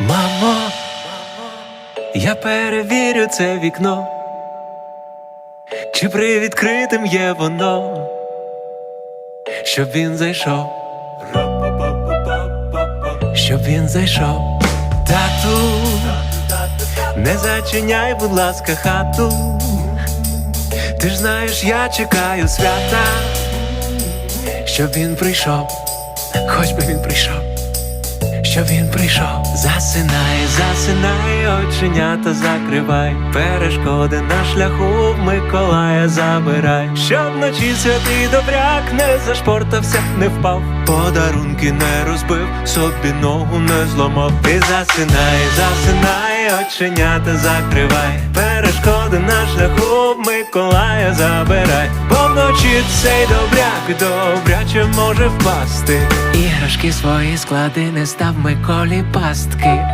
Мамо, я перевірю це вікно, чи привідкритим є воно, щоб він зайшов, щоб він зайшов, тату, не зачиняй, будь ласка, хату. Ти ж знаєш, я чекаю свята, щоб він прийшов, хоч би він прийшов щоб він прийшов, засинай, засинай, оченята закривай, перешкоди на шляху Миколая забирай, щоб вночі святий добряк не зашпортався, не впав, подарунки не розбив, собі ногу не зламав. Ти засинай, засинай, оченята закривай, перешкоди на шляху Миколая забирай, бо цей добряк добряче може впасти. Іграшки свої склади не став Миколі пастки.